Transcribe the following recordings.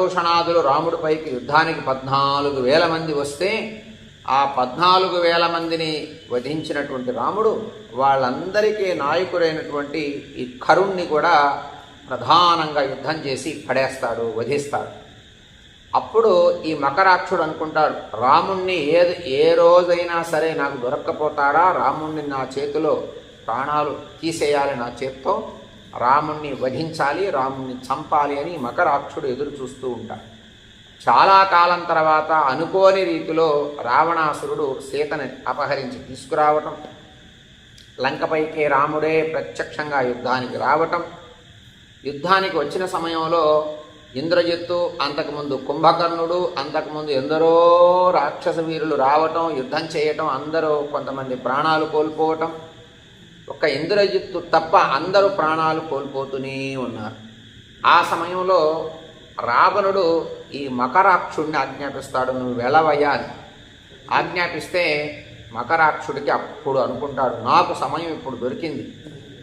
భూషణాదులు రాముడిపైకి యుద్ధానికి పద్నాలుగు వేల మంది వస్తే ఆ పద్నాలుగు వేల మందిని వధించినటువంటి రాముడు వాళ్ళందరికీ నాయకుడైనటువంటి ఈ కరుణ్ణి కూడా ప్రధానంగా యుద్ధం చేసి పడేస్తాడు వధిస్తాడు. అప్పుడు ఈ మకరాక్షుడు అనుకుంటాడు రాముణ్ణి ఏ ఏ రోజైనా సరే నాకు దొరక్కపోతాడా రాముణ్ణి నా చేతిలో ప్రాణాలు తీసేయాలి నా చేత్తో. రాముణ్ణి వధించాలి రాముణ్ణి చంపాలి అని మకరాక్షుడు ఎదురు చూస్తూ ఉంటాడు. చాలా కాలం తర్వాత అనుకోని రీతిలో రావణాసురుడు సీతని అపహరించి తీసుకురావటం లంకపైకి రాముడే ప్రత్యక్షంగా యుద్ధానికి రావటం. యుద్ధానికి వచ్చిన సమయంలో ఇంద్రజిత్తు అంతకుముందు కుంభకర్ణుడు అంతకుముందు ఎందరో రాక్షస వీరులు రావటం యుద్ధం చేయటం అందరూ కొంతమంది ప్రాణాలు కోల్పోవటం ఒక్క ఇంద్రజిత్తు తప్ప అందరూ ప్రాణాలు కోల్పోతూనే ఉన్నారు. ఆ సమయంలో రావణుడు ఈ మకరాక్షుడిని ఆజ్ఞాపిస్తాడు నువ్వు వెళ్ళవయ్యా అని. ఆజ్ఞాపిస్తే మకరాక్షుడికి అప్పుడు అనుకుంటాడు నాకు సమయం ఇప్పుడు దొరికింది.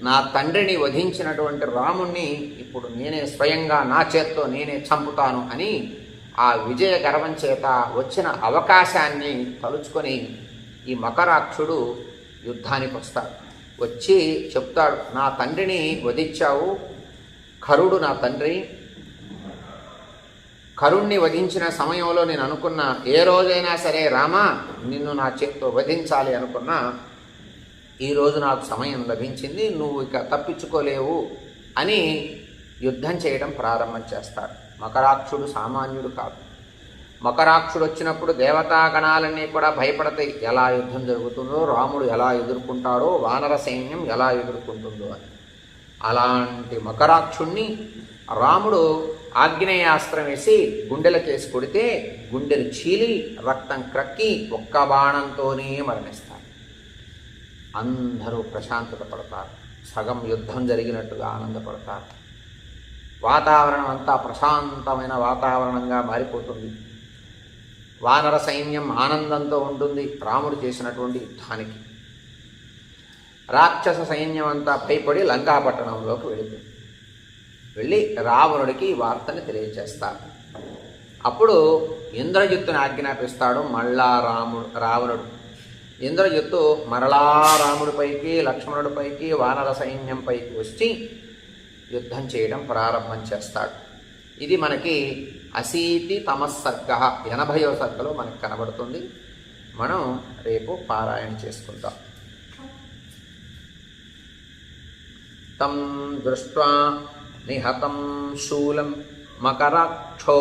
నా తండ్రిని వధించినటువంటి రాముణ్ణి ఇప్పుడు నేనే స్వయంగా నా చేత్తో నేనే చంపుతాను అని ఆ విజయ గర్వం చేత వచ్చిన అవకాశాన్ని తలుచుకొని ఈ మకరాక్షుడు యుద్ధానికి వస్తాడు. వచ్చి చెప్తాడు నా తండ్రిని వధించావు కరుడు నా తండ్రి. కరుణ్ణి వధించిన సమయంలో నేను అనుకున్న ఏ రోజైనా సరే రామా నిన్ను నా చేత్తో వధించాలి అనుకున్నా ఈరోజు నాకు సమయం లభించింది నువ్వు ఇక తప్పించుకోలేవు అని యుద్ధం చేయడం ప్రారంభం చేస్తాడు. మకరాక్షుడు సామాన్యుడు కాదు. మకరాక్షుడు వచ్చినప్పుడు దేవతాగణాలన్నీ కూడా భయపడతాయి. ఎలా యుద్ధం జరుగుతుందో రాముడు ఎలా ఎదుర్కొంటాడో వానర సైన్యం ఎలా ఎదుర్కొంటుందో అని. అలాంటి మకరాక్షుణ్ణి రాముడు ఆగ్నేయాస్త్రం వేసి గుండెలకేసి కొడితే గుండెలు చీలి రక్తం క్రక్కి ఒక్క బాణంతోనే మరణిస్తారు. అందరూ ప్రశాంతత పడతారు సగం యుద్ధం జరిగినట్టుగా ఆనందపడతారు. వాతావరణం అంతా ప్రశాంతమైన వాతావరణంగా మారిపోతుంది. వానర సైన్యం ఆనందంతో ఉంటుంది రాముడు చేసినటువంటి యుద్ధానికి. రాక్షస సైన్యం అంతా భయపడి లంకాపట్టణంలోకి వెళుతుంది వెళ్ళి రావణుడికి ఈ వార్తని తెలియజేస్తారు అప్పుడు ఇంద్రజిత్తుని ఆజ్ఞాపిస్తాడు మళ్ళా రాముడు రావణుడు. ఇంద్రజిత్తు మరలా రాముడిపైకి లక్ష్మణుడిపైకి వానర సైన్యంపైకి వచ్చి యుద్ధం చేయడం ప్రారంభం చేస్తాడు. ఇది మనకి అశీతి తమస్సర్గ. ఎనభయో సర్గలో మనకు కనబడుతుంది. మనం రేపు పారాయణ చేసుకుందాం తం దృష్ట్వా నిహతం శూలం మకరాక్షో